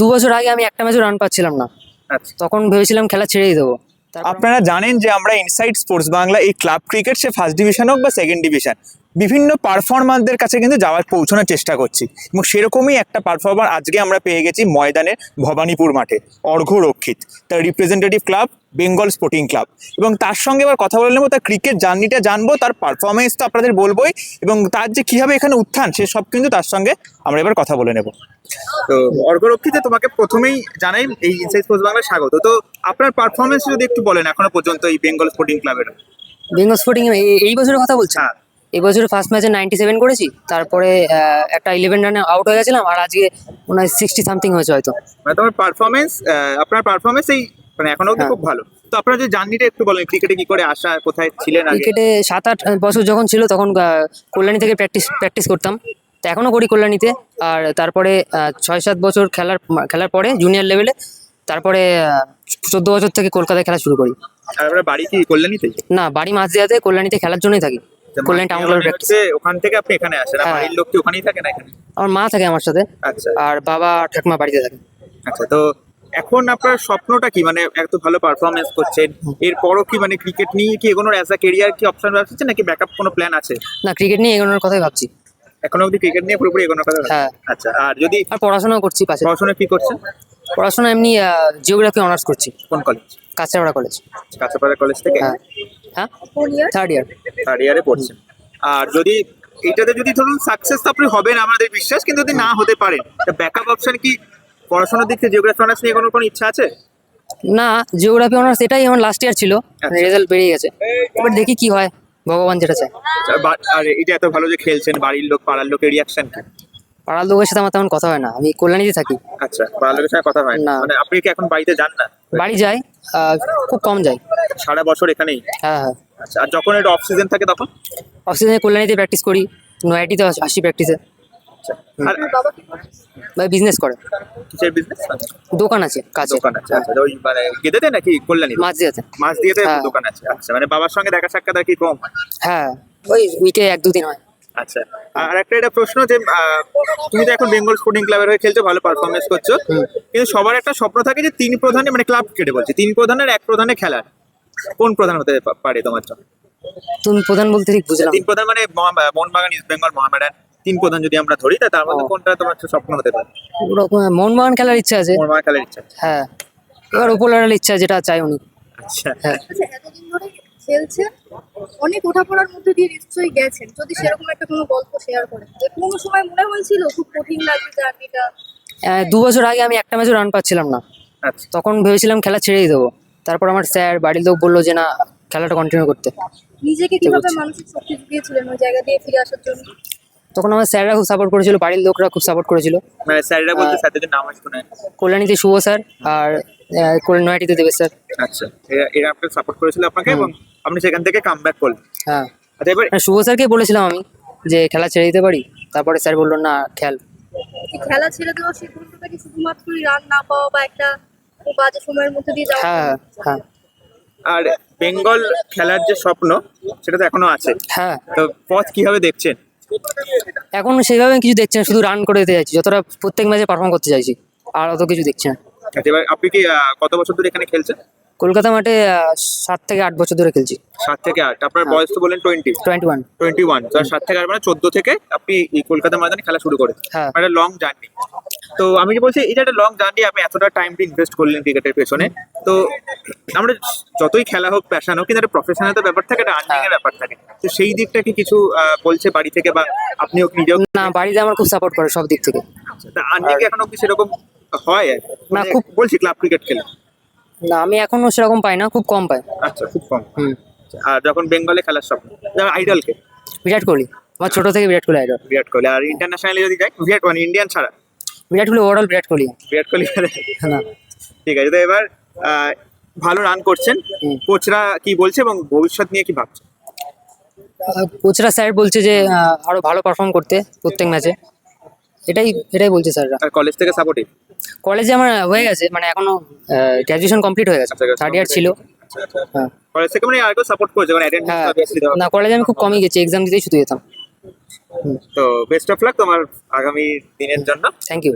দু বছর আগে আমি একটা ম্যাচও রান পাচ্ছিলাম না। আচ্ছা। তখন ভেবেছিলাম খেলা ছেড়েই দেবো। আপনারা জানেন যে আমরা ইনসাইড স্পোর্টস বাংলা এই ক্লাব ক্রিকেট সে ফার্স্ট ডিভিশন হোক বা সেকেন্ড ডিভিশন বিভিন্ন পারফরমারদের কাছে কিন্তু যাওয়ার পৌঁছানোর চেষ্টা করছি। এবং সেরকমই একটা পারফরমার আজকে আমরা পেয়ে গেছি ময়দানের ভবানীপুর মাঠে অর্ঘরক্ষিত তার representative club Bengal Sporting Club এবং তার সঙ্গে এবার কথা বলে নেব তার ক্রিকেট জার্নিটা জানব তার পারফরমেন্স তো আপনাদের বলবোই এবং তার যে কীভাবে এখানে উত্থান সে সব কিন্তু তার সঙ্গে আমরা এবার কথা বলে নেব। তো অর্ঘরক্ষিতে তোমাকে প্রথমেই জানাই এই ইনসাইড স্পোর্টস বাংলা স্বাগত। তো আপনার পারফরমেন্স যদি একটু বলেন এখনও পর্যন্ত এই বেঙ্গল স্পোর্টিং ক্লাবের বেঙ্গল স্পোর্টিং এই বছরের কথা বলছি হ্যাঁ। এই বছর ফার্স্ট ম্যাচে নাইনটি সেভেন করেছি তারপরে একটা ইলেভেন রানে আউট হয়ে গেছিলাম আর আজকে মনে হয় সিক্সটি সামথিং হয়েছে হয়তো। মানে তোমার পারফরমেন্স আপনার পারফরমেন্স এই মানে এখনও হ্যাঁ। খুব ভালো। তো আপনার যে জার্নিটা একটু বলেন ক্রিকেটে কি করে আসা কোথায় ছিলেন ক্রিকেটে সাত আট বছর যখন ছিল তখন কল্যাণী থেকে প্র্যাকটিস প্র্যাকটিস করতাম। তো এখনও করি কল্যাণীতে আর তারপরে ছয় সাত বছর খেলার খেলার পরে জুনিয়র লেভেলে তারপরে চোদ্দ বছর থেকে কলকাতায় খেলা শুরু করি। আর বাড়ি কি কল্যাণীতে? না বাড়ি মাঝদিয়াতে কল্যাণীতে খেলার জন্যই থাকি। কল্যাণী টাউন প্র্যাকটিস ওখান থেকে আপনি এখানে আসেন। আর হ্যাঁ। বাড়ির লোক কি ওখানেই থাকে না এখানে? আমার মা থাকে আমার সাথে। আচ্ছা। আর বাবা ঠাকুমা বাড়িতে থাকে। আচ্ছা তো এখন আপনার স্বপ্নটা কি? মানে এত ভালো পারফরমেন্স করছেন। এরপরও কি মানে ক্রিকেট নিয়ে কি এগোনোর অ্যাজ আ কেরিয়ার কি অপশন ভাবছেন নাকি ব্যাকআপ কোনো প্ল্যান আছে? না ক্রিকেট নিয়ে এগোনোর কথাই ভাবছি। এখনও অবধি ক্রিকেট নিয়ে পুরোপুরি এগোনোর কথা হ্যাঁ। আচ্ছা আর যদি আর পড়াশোনাও করছি পাশে। পড়াশোনা কি করছেন? পড়াশোনা এমনি জিওগ্রাফি অনার্স করছি। কোন college Kanchrapara college Kanchrapara college থেকে? হ্যাঁ? থার্ড ইয়ার থার্ড ইয়ারে পড়ছেন আর যদি এটাতে যদি ধরুন সাকসেস তো আপনি হবেন আমাদের বিশ্বাস কিন্তু যদি না হতে পারেন ব্যাকআপ অপশন কি পড়াশোনার দিক থেকে জিওগ্রাফি অনার্স নিয়ে কোনো কোনো ইচ্ছা আছে? না জিওগ্রাফি অনার্স এটাই আমার লাস্ট ইয়ার ছিল। আচ্ছা। রেজাল্ট বেরিয়ে গেছে। এবার দেখি কি হয় ভগবান যেটা চায়। আচ্ছা, আর এটা এত ভালো যে খেলছেন বাড়ির লোক পাড়ার লোকের রিয়াকশন পাড়ার লোকের সাথে আমার তেমন কথা হয় না। আমি কল্যাণীতে থাকি। আচ্ছা পাড়ার লোকের সঙ্গে কথা হয় না। মানে আপনি কি এখন বাড়িতে যান না? বাড়ি যাই খুব কম যাই। সারা বছর এখানেই? হ্যাঁ হ্যাঁ। আচ্ছা আর যখন এটা অফ সিজন থাকে তখন? অক্সিজেনে কল্যাণীতে প্র্যাকটিস করি নয়াটিতে আসি প্র্যাকটিসে আচ্ছা আর ভাই বিজনেস করে। কিসের বিজনেস দোকান আছে কাছে দোকান আছে আচ্ছা ওই মানে গেদেতে নাকি কল্যাণী মাছ দিয়াতে। মাছ দিয়েতে হ্যাঁ। দোকান আছে আচ্ছা মানে বাবার সঙ্গে দেখা সাক্ষাৎ আর কি কম হ্যাঁ? ওই উইকে এক দুদিন হয়। আচ্ছা। আর একটা এটা প্রশ্ন যে আহ, তুমি তো এখন বেঙ্গল স্পোর্টিং ক্লাবের হয়ে খেলছো ভালো পারফরমেন্স করছ। কিন্তু সবার একটা স্বপ্ন থাকে যে তিন প্রধানে মানে ক্লাব কেটে বলছি তিন প্রধানের এক প্রধানে খেলার কোন প্রধান হতে পারে তোমার জন্য তুমি প্রধান বলতে ঠিক বুঝলাম। তিন প্রধান মানে মহা- মোহনবাগান ইস্ট বেঙ্গল মোহামেডান। তিন প্রধান যদি আমরা ধরি তা তার মধ্যে কোনটা তোমার স্বপ্ন হতে পারে? ওরকম মোহনবাগান খেলার ইচ্ছা আছে। মোহনবাগান খেলার ইচ্ছা আছে। হ্যাঁ এবার উপরওয়ালার ইচ্ছা যেটা চাই উনি। আচ্ছা। হ্যাঁ। খেলছেন অনেক ওঠাপড়ার মধ্যে দিয়ে নিশ্চয়ই গেছেন। যদি সেরকম একটা কোনো গল্প শেয়ার করেন। যে কোনো সময় মনে হয়েছিল খুব কঠিন লাগবে জার্নিটা আহ, দু বছর আগে আমি একটা ম্যাচও রান পাচ্ছিলাম না। আচ্ছা। তখন ভেবেছিলাম খেলা ছেড়েই দেবো। তারপর আমার স্যার বাড়ির লোক বলল যে না খেলাটা কন্টিনিউ করতে। নিজেকে কীভাবে? মানসিক শক্তি জুগিয়েছিলেন ওই জায়গা দিয়ে ফিরে আসার জন্য? তখন আমার স্যাররা খুব সাপোর্ট করেছিল বাড়ির লোকরা খুব সাপোর্ট করেছিল। মানে স্যাররা বলতে স্যারদের নাম আসবে না কল্যাণীতে শুভ স্যার আর আহ, কল্যাণ নয়াটিতে দেবে স্যার আচ্ছা। এরা এরা আপনাকে সাপোর্ট করেছিল আপনাকে এবং আপনি সেখান থেকে কাম ব্যাক করলেন। হ্যাঁ। আচ্ছা এবার শুভ স্যারকে বলেছিলাম আমি যে খেলা ছেড়ে দিতে পারি। তারপরে স্যার বলল না খেল। খেলা ছেড়ে দেওয়ার সিদ্ধান্তটা কি শুধুমাত্রই রান না পাওয়া বা একটা বাজে সময়ের মধ্যে দিয়ে যাওয়া? হ্যাঁ হ্যাঁ আর বেঙ্গল খেলার যে স্বপ্ন সেটা তো এখনও আছে। হ্যাঁ। তো পথ কীভাবে দেখছেন? এখন সেভাবে কিছু দেখছি না শুধু রান করে দিতে চাইছি যতটা প্রত্যেক ম্যাচে পারফর্ম করতে চাইছি আর অত কিছু দেখছি না। আচ্ছা এবার আপনি কি কত বছর ধরে এখানে খেলছেন? কলকাতা মাঠে সাত থেকে আট বছর ধরে খেলছি। সাত থেকে আট। আপনার বয়স তো বলেন twenty twenty one twenty one সাত থেকে আট মানে চোদ্দ থেকে আপনি কলকাতা ময়দানে খেলা শুরু করেছেন হ্যাঁ। মানে লং জার্নি তো আমি যে বলছি এটা একটা লং জার্নি আপনি এতটা টাইম ইনভেস্ট করলেন ক্রিকেটের পেছনে তো আমরা যতই খেলা হোক প্যাশন হোক কিন্তু একটা প্রফেশনাল তো ব্যাপার থাকে একটা আর্নিং এর ব্যাপার থাকে। তো সেই দিকটা কি কিছু বলছে বাড়ি থেকে বা আপনিও নিজেও? না বাড়িতে আমার খুব সাপোর্ট করে সব দিক থেকে। আর্নিং এখন অব্দি সেরকম হয়? না, মানে খুব- বলছি ক্লাব ক্রিকেট খেলে। না আমি এখনও সেরকম পাই না খুব কম পাই। আচ্ছা খুব কম। হুম। আর যখন বেঙ্গলে খেলার স্বপ্ন যারা আইডলকে? বিরাট কোহলি আমার ছোট থেকে বিরাট কোহলি আইডল বিরাট কোহলি আর ইন্টারন্যাশনালি যদি যাই বিরাট মানে ইন্ডিয়ান ছাড়া? বিরাট কোহলি ওভারঅল বিরাট কোহলি। বিরাট কোহলি না। ঠিক আছে তো এবার ভালো রান করছেন। কোচরা কি বলছে এবং ভবিষ্যৎ নিয়ে কি ভাবছে? কোচরা স্যার বলছে যে আরও ভালো পারফর্ম করতে প্রত্যেক ম্যাচে এটাই এটাই বলছে স্যাররা আর কলেজ থেকে সাপোর্টিভ কলেজে আমার হয়ে গেছে মানে এখনও গ্র্যাজুয়েশন কমপ্লিট হয়ে গেছে। থার্ড ইয়ার ছিল। হ্যাঁ কলেজ থেকে মানে আর সাপোর্ট করেছে? মানে হ্যাঁ অ্যাটেন্ডেন্স না কলেজে আমি খুব কমই গেছি এক্সাম দিতেই শুধু যেতাম। তো বেস্ট অফ লাক তোমার আগামী দিনের জন্য। Thank you